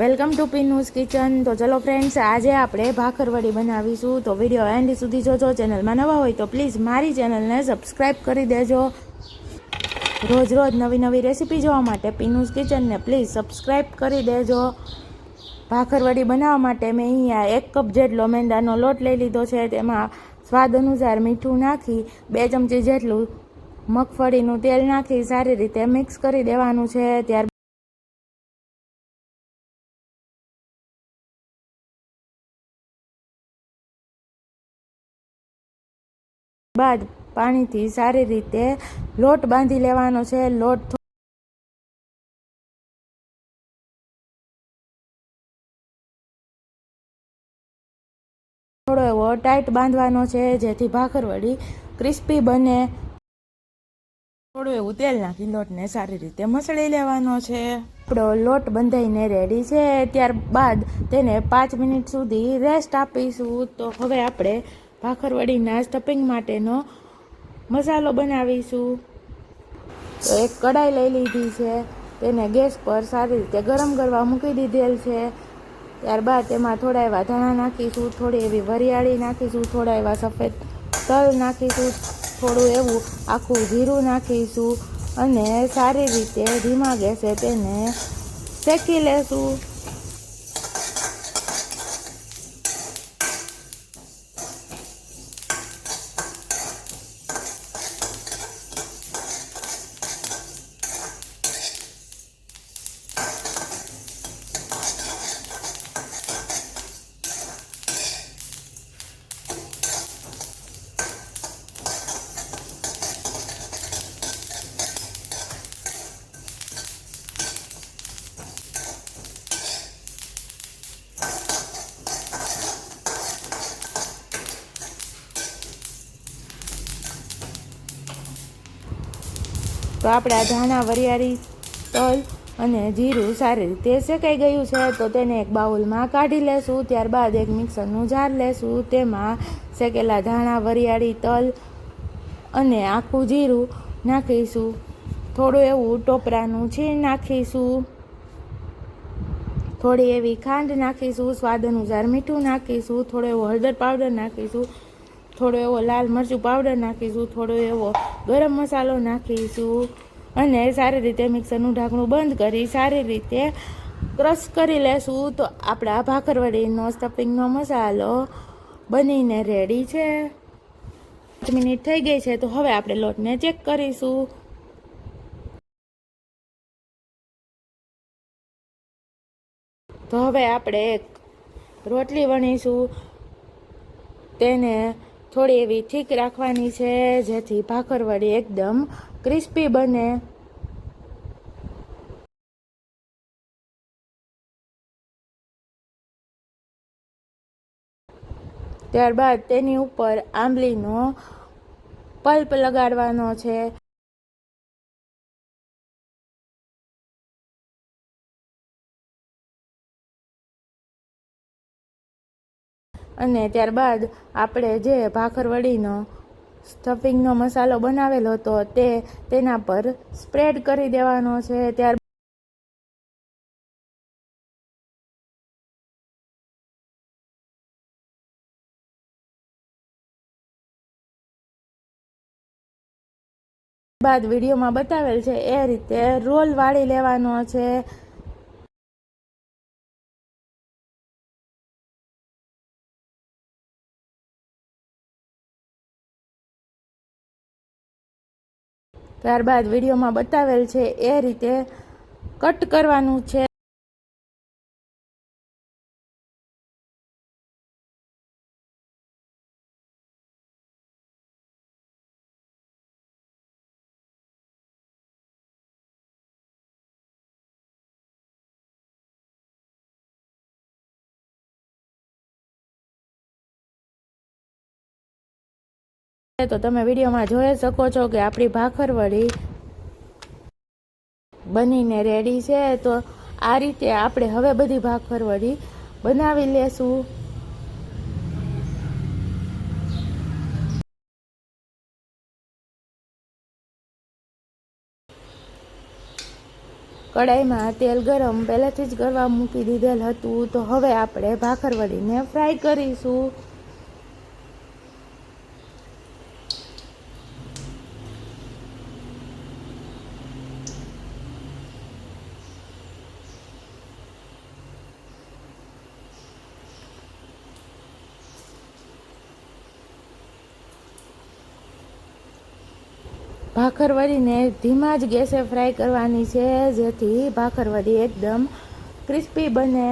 Welcome to પીનુસ kitchen. તો ચલો friends આજે આપણે ભાખરવડી બનાવીશું. તો વીડિયો એન્ડ સુધી જોજો. ચેનલમાં નવા હોય તો પ્લીઝ મારી ચેનલને સબસ્ક્રાઈબ કરી દેજો. રોજ રોજ નવી નવી રેસીપી જોવા માટે પીનુસ કિચનને પ્લીઝ સબસ્ક્રાઈબ કરી દેજો. ભાખરવડી બનાવવા માટે મેં અહીંયા એક કપ જેટલો મેંદાનો લોટ લઈ લીધો છે. તેમાં સ્વાદ અનુસાર મીઠું નાખી, બે ચમચી જેટલું મગફળીનું તેલ નાખી, સારી રીતે મિક્સ કરી દેવાનું છે. ત્યાર પાણીથી સારી રીતે લોટ બાંધી લેવાનો છે. લોટ થોડો એવો ટાઈટ બાંધવાનો છે, જેથી ભાખરવડી ક્રિસ્પી બને. થોડું એવું તેલ નાખી લોટને સારી રીતે મસળી લેવાનો છે. આપણો લોટ બંધાઈને રેડી છે. ત્યારબાદ તેને પાંચ મિનિટ સુધી રેસ્ટ આપીશું. તો હવે આપણે ભાખરવડીના સ્ટફિંગ માટેનો મસાલો બનાવીશું. તો એક કઢાઈ લઈ લીધી છે. તેને ગેસ પર સારી રીતે ગરમ કરવા મૂકી દીધેલ છે. ત્યારબાદ તેમાં થોડા એવા ધાણા નાખીશું, થોડી એવી વરિયાળી નાખીશું, થોડા એવા સફેદ તલ નાખીશું, થોડું એવું આખું જીરું નાખીશું અને સારી રીતે ધીમા ગેસે તેને શેકી લેશું. તો આપણે આ ધાણા વરિયાળી, તલ અને જીરું સારી રીતે શેકાઈ ગયું છે, તો તેને એક બાઉલમાં કાઢી લેશું, ત્યારબાદ એક મિક્સરનું જાર લેશું. તેમાં શેકેલા ધાણા વરિયાળી, તલ અને આખું જીરું નાખીશું. થોડું એવું ટોપરાનું છીણ નાખીશું. થોડી એવી ખાંડ નાખીશું, સ્વાદ અનુસાર મીઠું નાખીશું, થોડો એવો હળદર પાવડર નાખીશું. થોડો એવો લાલ મરચું પાવડર નાખીશું, થોડો એવો ગરમ મસાલો નાખીશું અને સારી રીતે મિક્સરનું ઢાંકણું બંધ કરી સારી રીતે ક્રશ કરી લેશું. તો આપણા ભાખરવડીનો સ્ટફિંગનો મસાલો બનીને રેડી છે. પાંચ મિનિટ થઈ ગઈ છે, તો હવે આપણે લોટને ચેક કરીશું. તો હવે આપણે એક રોટલી વણીશું. તેને થોડી એવી ઠીક રાખવાની છે, જેથી ભાખરવડી એકદમ ક્રિસ્પી બને. ત્યારબાદ તેની ઉપર આંબલીનો પલ્પ લગાડવાનો છે. અને ત્યારબાદ આપણે જે ભાખરવડીનો સ્ટફિંગનો મસાલો બનાવેલો હતો તે તેના પર સ્પ્રેડ કરી દેવાનો છે. ત્યાર બાદ વિડીયોમાં બતાવેલ છે એ રીતે રોલ વાળી લેવાનો છે. ત્યારબાદ વિડીયોમાં બતાવેલ છે એ રીતે કટ કરવાનું છે. તો તમે વિડીયોમાં જોઈ શકો છો કે આપણી ભાખરવડી બનીને રેડી છે. તો આ રીતે આપણે હવે બધી ભાખરવડી બનાવી લેશું. કડાઈમાં તેલ ગરમ પહેલાંથી જ કરવા મૂકી દીધેલ હતું. તો હવે આપણે ભાખરવડીને ફ્રાય કરીશું. ભાખરવડીને ધીમા જ ગેસે ફ્રાય કરવાની છે જેથી ભાખરવડી એકદમ ક્રિસ્પી બને.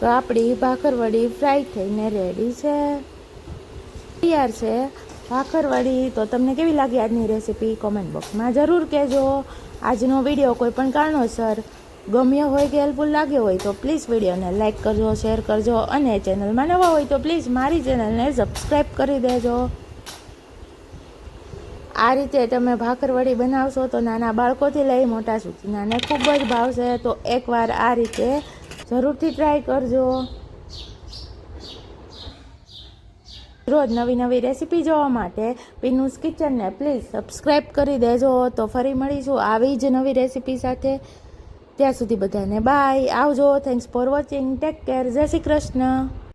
તો આપણી ભાખરવડી ફ્રાય થઈને રેડી છે. તૈયાર છે. ભાખરવડી તો તમને કેવી લાગી આજની રેસીપી કોમેન્ટ બોક્સમાં જરૂર કહેજો. આજનો વીડિયો કોઈ પણ કારણોસર ગમ્યો હોય કે હેલ્પફુલ લાગ્યો હોય તો પ્લીઝ વિડીયોને લાઇક કરજો શેર કરજો અને ચેનલમાં નવા હોય તો પ્લીઝ મારી ચેનલને સબસ્ક્રાઈબ કરી દેજો. આ રીતે તમે ભાખરવડી બનાવશો તો નાના બાળકોથી લઈ મોટા સુધી નાને ખૂબ જ ભાવશે. તો એકવાર આ રીતે જરૂરથી ટ્રાય કરજો. રોજ નવી નવી રેસીપી જોવા માટે પીનુસ કિચનને પ્લીઝ સબસ્ક્રાઈબ કરી દેજો. તો ફરી મળીશું આવી જ નવી રેસીપી સાથે. ત્યાં સુધી બધાને બાય આવજો. Thanks for watching take care જય શ્રી કૃષ્ણ.